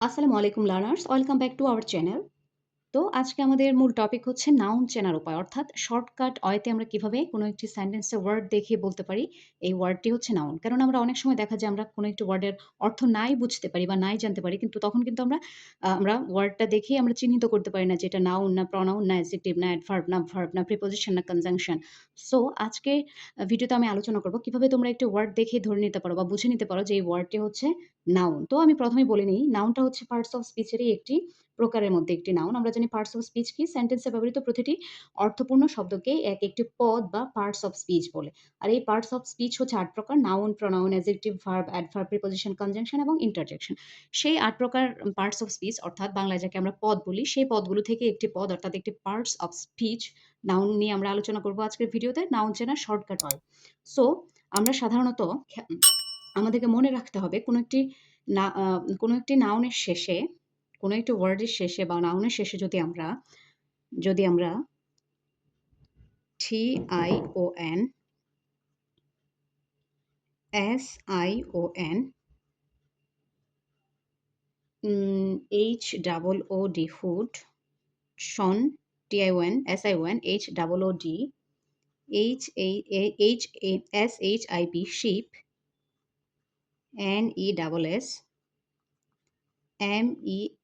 আসসালামু আলাইকুম learners welcome back to our channel তো আজকে আমাদের মূল টপিক হচ্ছে নাউন চেনার উপায়। অর্থাৎ শর্টকাট অয়েতে আমরা কীভাবে কোনো একটি সেন্টেন্সে ওয়ার্ড দেখে বলতে পারি, এই ওয়ার্ডটি হচ্ছে নাউন কারণ আমরা অনেক সময় দেখা যায় আমরা কোনো একটি ওয়ার্ডের অর্থ নাই বুঝতে পারি বা নাই জানতে পারি, কিন্তু তখন কিন্তু আমরা আমরা ওয়ার্ডটা দেখেই আমরা চিহ্নিত করতে পারি না যে এটা নাউন না প্রনাউন না অ্যাডজেক্টিভ না অ্যাডভার্ব না ভার্ব না প্রিপোজিশন না কনজাংশন সো আজকে ভিডিওতে আমি আলোচনা করব কীভাবে তোমরা একটি ওয়ার্ড দেখে ধরে নিতে পারো বা বুঝে নিতে পারো যে এই ওয়ার্ডটি হচ্ছে নাউন তো আমি প্রথমেই বলে নিই নাউনটা হচ্ছে পার্টস অফ স্পিচেরই একটি প্রকারের মধ্যে একটি নাউন আমরা জানি পার্টস অফ স্পিচ কি? সেন্টেন্সে ব্যবহৃত প্রতিটি অর্থপূর্ণ শব্দকে এক একটি পদ বা পার্টস অফ স্পিচ বলে। আর এই পার্টস অফ স্পিচ হচ্ছে আট প্রকার noun pronoun adjective verb adverb preposition conjunction এবং ইন্টারজেকশন সেই আট প্রকার পার্টস অফ স্পিচ অর্থাৎ বাংলায় যাকে আমরা পদ বলি, সেই পদগুলো থেকে একটি পদ, অর্থাৎ একটি পার্টস অফ স্পিচ নাউন নিয়ে আমরা আলোচনা করব আজকের ভিডিওতে। নাউন চেনা শর্টকাট হয়। সো আমরা সাধারণত আমাদেরকে মনে রাখতে হবে কোনো একটি না কোনো একটি নাউনের শেষে কোনো একটি ওয়ার্ডের শেষে বা নাউনের শেষে যদি আমরা যদি আমরা T I O N S I O N H double O D hood shun T I O N S I O N H double O D H H S H I P ship N E double S M E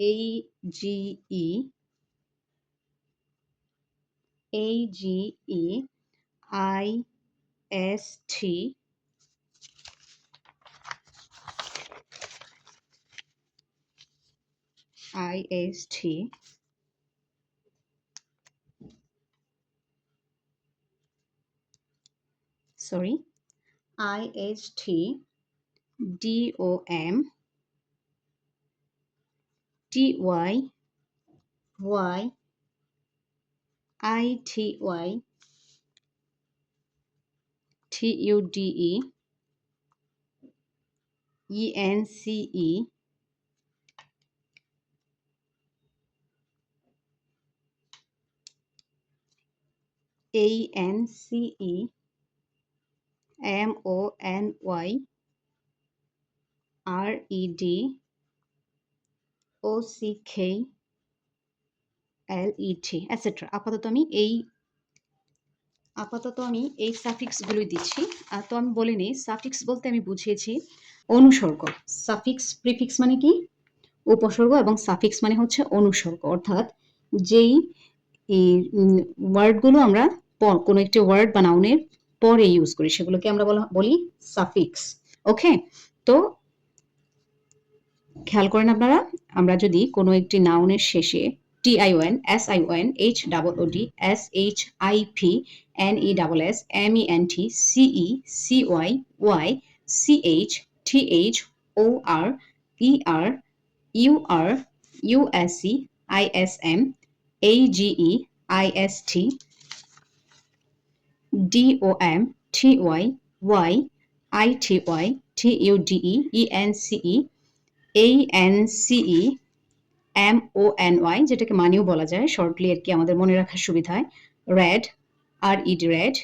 A G E. A G E I S T. I S T. Sorry. I S T D O M ty y. I t y. T u d e. E n c e. A n c e. M o n y. R e d. ENCE C খে L LET etcetera আপাতত আমি এই, আপাতত আমি এই সাফিক্সগুলোই দিচ্ছি। আর তো আমি বলে নিই সাফিক্স বলতে আমি বুঝিয়েছি অনুসর্গ। সাফিক্স প্রিফিক্স মানে কি? উপসর্গ এবং সাফিক্স মানে হচ্ছে অনুসর্গ। অর্থাৎ যেই ওয়ার্ডগুলো আমরা কোনো একটি ওয়ার্ড বা নাউনের পরে ইউজ করি, সেগুলোকে আমরা বলি সাফিক্স ওকে তো, খেয়াল করেন আপনারা আমরা যদি কোনো একটি নাউনের শেষে T I O N S I O N H double O D S H I P N E double S M E N T C E C Y Y C H T H O R E R U R U S C I S M A G E I S T D O M T Y Y I T Y T U D E E N C E N C E M O N Y, যেটাকে মানিও বলা যায় shortly আর কি আমাদের মনে রাখার সুবিধায়। Red আর ইড red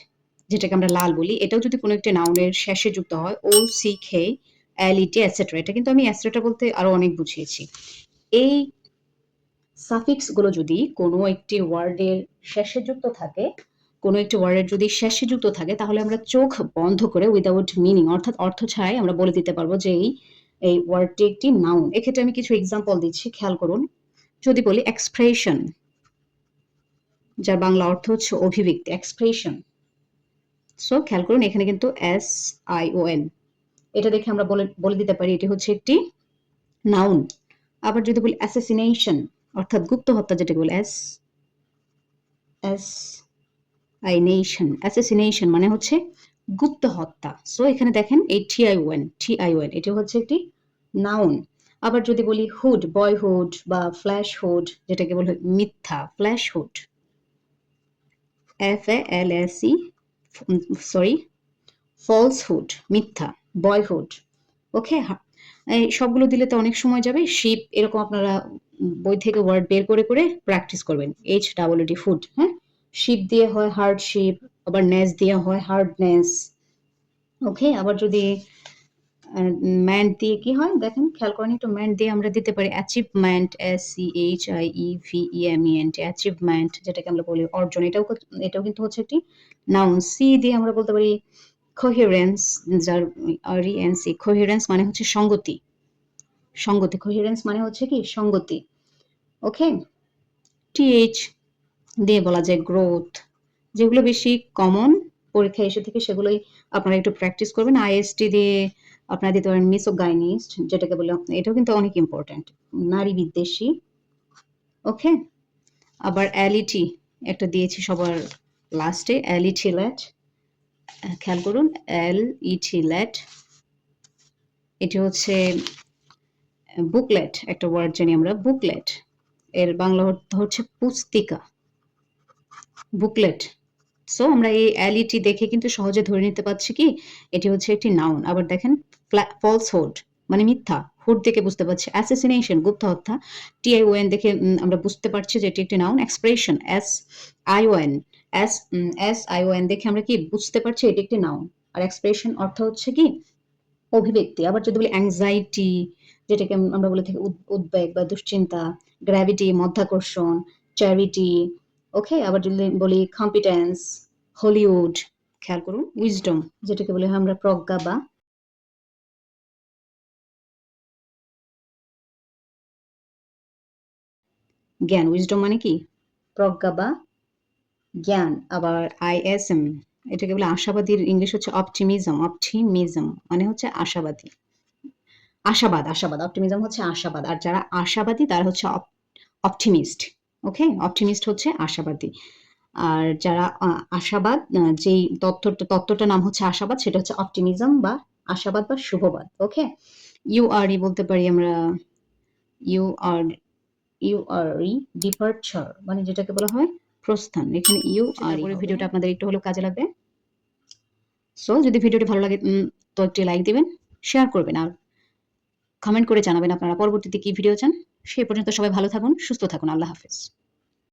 যেটাকে আমরা লাল বলি। এটাও যদি কোনো একটা নাউনের শেষে যুক্ত হয় ও সি খে এল ইটি এটসেট্রা এটা কিন্তু আমি এটসেট্রা বলতে আরও অনেক বুঝিয়েছি। এই সাফিক্সগুলো যদি কোনো একটি ওয়ার্ডের শেষে যুক্ত থাকে, কোনো একটি ওয়ার্ডের যদি শেষে যুক্ত থাকে, তাহলে আমরা চোখ বন্ধ করে উইদাউট মিনিং অর্থাৎ অর্থ ছাড়াই আমরা বলে দিতে পারব যে এই এই ওয়ার্ডটি একটি নাউন এক্ষেত্রে আমি কিছু এক্সাম্পল দিচ্ছি, খেয়াল করুন। যদি বলি এক্সপ্রেশন যার বাংলা অর্থ হচ্ছে অভিব্যক্তি এক্সপ্রেশন সো খেয়াল করুন, এখানে কিন্তু এস আই ও এন এটা দেখে আমরা বলে দিতে পারি, এটি হচ্ছে একটি নাউন আবার যদি বলি অ্যাসাসিনেশন অর্থাৎ গুপ্ত হত্যা, যেটাকে বলে এস এস আইনেশন অ্যাসাসিনেশন মানে হচ্ছে গুপ্ত হত্যা। সো এখানে দেখেন এই T I O N T I O N এটি হচ্ছে একটি নাউন আবার যদি বলি হুড বয়হুড বা ফ্ল্যাশ হুড যেটাকে বলে মিথ্যা falsehood F L S E sorry falsehood মিথ্যা বয়হুড ওকে এই সবগুলো দিলে তো অনেক সময় যাবে শিপ এরকম আপনারা বই থেকে ওয়ার্ড বের করে করে প্র্যাকটিস করবেন এইচ ডাবল ডি ফুড হ্যাঁ? শিপ দিয়ে হয় হার্ড শিপ আবার নেস দেওয়া হয় হার্ড হার্ডনেস ওকে আবার যদি ম্যান্ট দিয়ে কি হয়? দেখেন, খেয়াল করেন, একটু ম্যান্ট দিয়ে আমরা দিতে পারি achievement S C H I E V E M E N T achievement যেটাকে আমরা বলি, অর্জন। এটাও এটাও কিন্তু হচ্ছে একটি নাউন সি দিয়ে আমরা বলতে পারি কোহেরেন্স যার R E N C coherence মানে হচ্ছে সঙ্গতি। সঙ্গতি কোহেরেন্স মানে হচ্ছে কি? সঙ্গতি ওকে টিএইচ দিয়ে বলা যায় গ্রোথ যেগুলো বেশি কমন পরীক্ষায় এসে থেকে সেগুলোই আপনারা একটু প্র্যাকটিস করবেন। আইএসটি দিয়ে আপনারা দিতে পারেন মিসোগাইনিস্ট যেটাকে বলে এটাও কিন্তু অনেক ইম্পর্ট্যান্ট নারী বিদ্বেষী ওকে আবার অ্যালিটি একটা দিয়েছি সবার লাস্টে অ্যালিটিল্যাট খেয়াল করুন এল ইটিল্যাট এটি হচ্ছে বুকলেট একটা ওয়ার্ড জানি আমরা বুকলেট এর বাংলা অর্থ হচ্ছে পুস্তিকা। বুকলেট সো আমরা এই অ্যালিটি দেখে কিন্তু সহজে ধরে নিতে পারছি কি? এটি হচ্ছে একটি নাউন আবার দেখেন ফলস হোড মানে মিথ্যা। হুড দেখে বুঝতে পারছি। অ্যাসেসিনেশন গুপ্ত হত্যা। টিআইওএন দেখে আমরা বুঝতে পারছি যে এটি একটি noun expression S I O N S S I O N দেখে আমরা কি বুঝতে পারছি এটি একটি নাউন আর এক্সপ্রেশন অর্থ হচ্ছে কি? অভিব্যক্তি। আবার যদি বলি অ্যাংজাইটি যেটাকে আমরা বলে থাকি উদ্বেগ বা দুশ্চিন্তা গ্র্যাভিটি মধ্যাকর্ষণ চ্যারিটি ওকে আবার যদি বলি কম্পিটেন্স হলিউড খেয়াল করুন উইজডম যেটাকে বলে আমরা প্রজ্ঞা বা জ্ঞান। উইজডম মানে কি? প্রজ্ঞা বা জ্ঞান। আবার আইএসএম এটাকে বলে আশাবাদীর ইংলিশ হচ্ছে অপটিমিজম অপটিমিজম মানে হচ্ছে আশাবাদী। আশাবাদ আশাবাদ অপটিমিজম হচ্ছে আশাবাদ। আর যারা আশাবাদী, তারা হচ্ছে অপটিমিস্ট ওকে অপটিমিস্ট হচ্ছে আশাবাদী। আর যারা আশাবাদ যেই তত্ত্বটা তত্ত্বটার নাম হচ্ছে আশাবাদ সেটা হচ্ছে অপটিমিজম বা আশাবাদ বা শুভবাদ। ওকে ইউ আর ই বলতে পারি আমরা U R U R E departure মানে যেটাকে বলা হয় প্রস্থান। এখানে ইউ আর ভিডিওটা আপনাদের একটু হলেও কাজে লাগবে। সো যদি ভিডিওটি ভালো লাগে তো একটি লাইক দিবেন শেয়ার করবেন আর কমেন্ট করে জানাবেন আপনারা পরবর্তীতে কি ভিডিও চান। সেই পর্যন্ত সবাই ভালো থাকুন সুস্থ থাকুন। আল্লাহ হাফেজ।